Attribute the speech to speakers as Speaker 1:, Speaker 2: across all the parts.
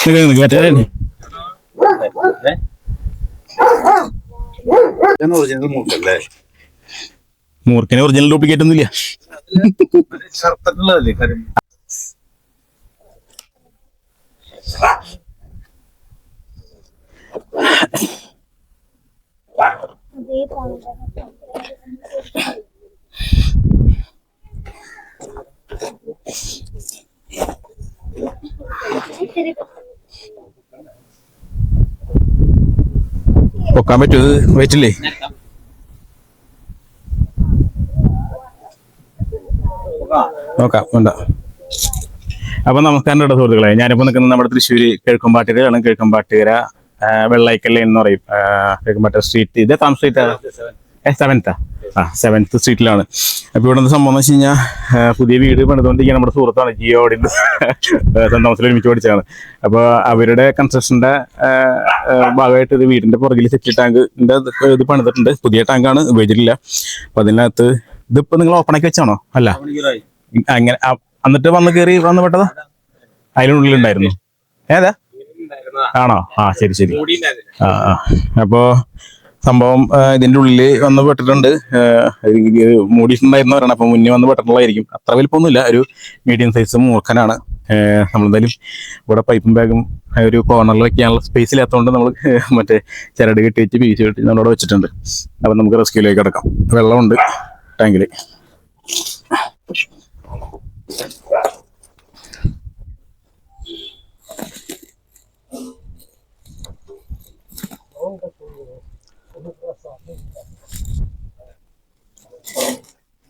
Speaker 1: നിക്ക് നിക്ക് മറ്റേ
Speaker 2: ഒറിജിനൽ മൂക്കല്ലേ
Speaker 1: മൂർഖന് ഒറിജിനൽ ഡ്യൂപ്ലിക്കേറ്റ് ഒന്നുമില്ല
Speaker 2: ഷർട്ടല്ലേ
Speaker 1: പൊക്കാൻ പറ്റൂ വെച്ചില്ലേ? നോക്കാം വേണ്ട. അപ്പൊ നമസ്കാരം കേട്ടോ സുഹൃത്തുക്കളെ. ഞാനിപ്പോ നിൽക്കുന്നത് നമ്മുടെ കിഴക്കുംപാട്ടുകര ആ, വെള്ളൈക്കൽ ലൈൻ എന്ന് പറയും. ആ, കിഴക്കുംപാട്ട സ്ട്രീറ്റ് ഇത് താമസ സ്ട്രീറ്റ് സെവൻത്താ ആ സെവൻത്ത് സ്ട്രീറ്റിലാണ് അപ്പൊ ഇവിടെ നിന്ന് സംഭവം എന്ന് വെച്ച് കഴിഞ്ഞാൽ പുതിയ വീട് പണിതുകൊണ്ടിരിക്കുക നമ്മുടെ സുഹൃത്താണ് ജിയോ സ്വന്തം തോമസിൽ ഒരുമിച്ച് പഠിച്ചതാണ്. അപ്പോൾ അവരുടെ കൺസ്ട്രക്ഷന്റെ ഭാഗമായിട്ട് ഇത് വീടിന്റെ പുറകിൽ സെറ്റ് ടാങ്കിന്റെ ഇത് പണിതിട്ടുണ്ട്. പുതിയ ടാങ്കാണ് ഉപയോഗിച്ചിട്ടില്ല. അപ്പൊ അതിനകത്ത് ഇതിപ്പോ നിങ്ങൾ ഓപ്പൺ ആക്കി വെച്ചാണോ? അല്ല. അങ്ങനെ എന്നിട്ട് വന്ന് കയറി വന്ന് പെട്ടതാ? അതിനുള്ളിലുണ്ടായിരുന്നു ഏതാ? ആണോ? ആ ശരി ശരി. ആ ആ. അപ്പോ സംഭവം ഇതിന്റെ ഉള്ളിൽ വന്ന് പെട്ടിട്ടുണ്ട്. മൂടിയിട്ടുണ്ടായിരുന്നു പറയണം. അപ്പൊ മുന്നേ വന്ന് പെട്ടിട്ടുള്ളതായിരിക്കും. അത്ര വലിപ്പമൊന്നുമില്ല. ഒരു മീഡിയം സൈസ് മൂർഖനാണ്. നമ്മളെന്തായാലും ഇവിടെ പൈപ്പും ബാഗും ഒരു കോർണറിൽ വെക്കാനുള്ള സ്പേസ് ഇല്ലാത്തതുകൊണ്ട് നമ്മൾ മറ്റേ ചരട് കെട്ടി വെച്ച് പീസ് കെട്ടി നമ്മളവിടെ വെച്ചിട്ടുണ്ട്. അപ്പൊ നമുക്ക് റെസ്ക്യൂലേക്ക് കിടക്കാം. വെള്ളമുണ്ട്.
Speaker 2: ടാങ്കിൽ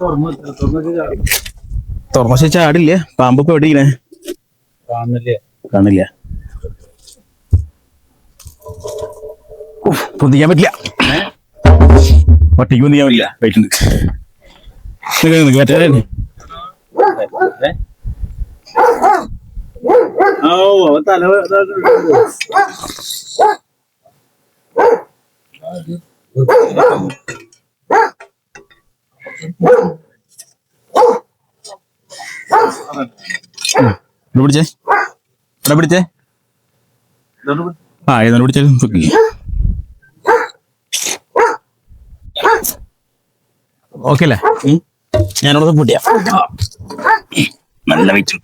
Speaker 2: തുറന്നു
Speaker 1: ചാടില്ലേ? പാമ്പ് ഇപ്പൊ എവിടെ ഇങ്ങനെ കാണില്ല ഉഫ്, പൊന്തിക്കാൻ പറ്റില്ല. ഒറ്റയ്ക്ക് പൊന്തിക്കാൻ പറ്റില്ല. വെയിറ്റ് മറ്റേ
Speaker 2: ഓ അവൻ തല
Speaker 1: ഇവിടെ പിടിച്ചേ ഇവിടെ പിടിച്ചേ ആ ഏതാണ് പിടിച്ചേ ഓക്കെ അല്ലേ. ഞാനവിടെ പൊട്ടിയ. നല്ല വെയിറ്റ്.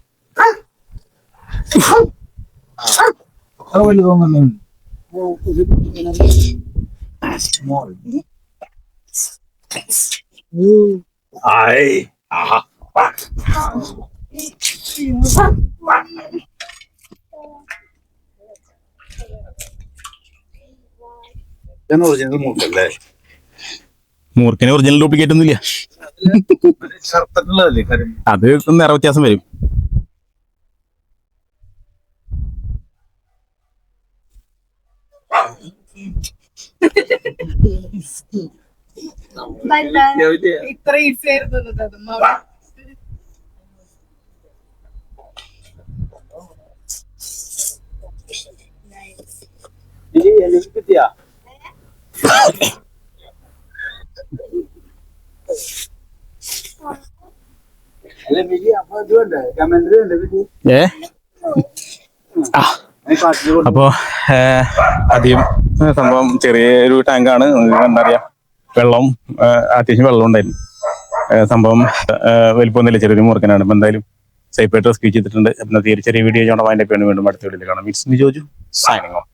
Speaker 2: അത് Ah. ആയി ഒറിജിനൽ മൂക്കല്ലേ
Speaker 1: മൂർഖന് ഒറിജിനൽ ഡ്യൂപ്ലിക്കേറ്റ് ഒന്നുമില്ല. അത് നിറ വ്യത്യാസം വരും.
Speaker 3: ഇത്ര ഈസി ആയിരുന്നു
Speaker 2: കിട്ടിയാ അപ്പൊ
Speaker 1: അധികം സംഭവം ചെറിയൊരു ടാങ്കാണ് എന്താ കണ്ടറിയാം വെള്ളം അത്യാവശ്യം വെള്ളം ഉണ്ടായിരുന്നു. സംഭവം വലിപ്പം ചെറിയൊരു മുറുക്കനാണ് ഇപ്പൊ എന്തായാലും സേഫായിട്ട് റെസ്ക്യൂ ചെയ്തിട്ടുണ്ട്. അപ്പം ചെറിയ ചെറിയ വീഡിയോ ചെയ്യണം അതിന്റെ പേര് വീണ്ടും അടുത്ത വീഡിയോയിൽ കാണാം. Midst Joju signing off